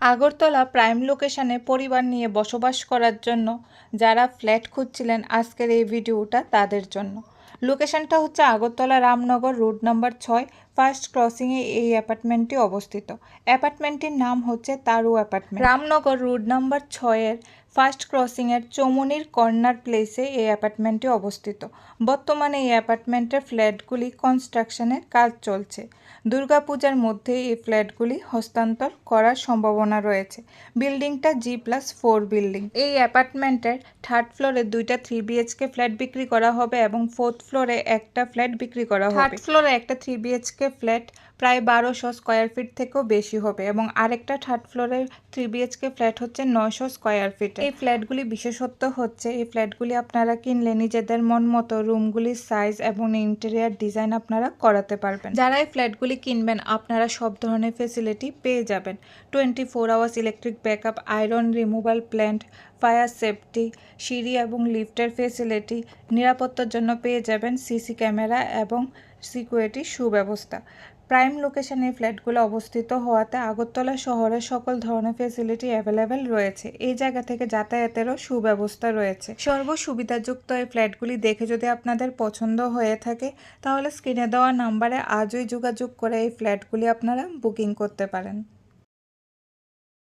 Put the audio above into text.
Agartala prime লোকেশনে পরিবার নিয়ে বসবাস করার জন্য যারা ফ্ল্যাট খুঁজছিলেন আজকের এই ভিডিওটা তাদের জন্য। লোকেশনটা হচ্ছে আগরতলা রামনগর রোড নাম্বার ছয়, ফার্স্ট ক্রসিংয়ে এই অ্যাপার্টমেন্টটি অবস্থিত। অ্যাপার্টমেন্টটির নাম হচ্ছে Taru apartment. Ramnagar road number ছয়ের ফার্স্ট ক্রসিংয়ের চৌমনির কর্নার প্লেসে এই অ্যাপার্টমেন্টটি অবস্থিত। বর্তমানে এই অ্যাপার্টমেন্টের ফ্ল্যাটগুলি কনস্ট্রাকশনের কাজ চলছে। দুর্গাপূজার মধ্যে এই ফ্ল্যাটগুলি হস্তান্তর করার সম্ভাবনা রয়েছে। বিল্ডিংটা জি প্লাস ফোর বিল্ডিং। এই অ্যাপার্টমেন্টের থার্ড ফ্লোরে দুইটা থ্রি বিএইচকে ফ্ল্যাট বিক্রি করা হবে এবং ফোর্থ ফ্লোরে একটা ফ্ল্যাট বিক্রি করা হবে। থার্ড ফ্লোরে একটা থ্রি বিএইচকে ফ্ল্যাট প্রায় বারোশো স্কোয়ার ফিট থেকেও বেশি হবে এবং আরেকটা থার্ড ফ্লোরের থ্রি বিএইচকে ফ্ল্যাট হচ্ছে নয়শো স্কোয়ার ফিট। এই ফ্ল্যাটগুলি বিশেষত্ব হচ্ছে, এই ফ্ল্যাটগুলি আপনারা কিনলে নিজেদের মন মতো রুমগুলির সাইজ এবং ইন্টেরিয়ার ডিজাইন আপনারা করাতে পারবেন। যারা এই ফ্ল্যাটগুলি কিনবেন, আপনারা সব ধরনের ফেসিলিটি পেয়ে যাবেন। Twenty four hours electric backup, iron removal plant fire safety, সিঁড়ি এবং লিফটের ফেসিলিটি নিরাপত্তার জন্য পেয়ে যাবেন সিসি ক্যামেরা এবং সিকিউরিটি সুব্যবস্থা। প্রাইম লোকেশনে ফ্ল্যাটগুলো অবস্থিত হওয়াতে আগরতলা শহরে সকল ধরনের ফেসিলিটি অ্যাভেলেবেল রয়েছে। এই জায়গা থেকে যাতায়াতেরও সুব্যবস্থা রয়েছে। সর্ব সুবিধাযুক্ত এই ফ্ল্যাটগুলি দেখে যদি আপনাদের পছন্দ হয়ে থাকে, তাহলে স্ক্রিনে দেওয়া নাম্বারে আজই যোগাযোগ করে এই ফ্ল্যাটগুলি আপনারা বুকিং করতে পারেন।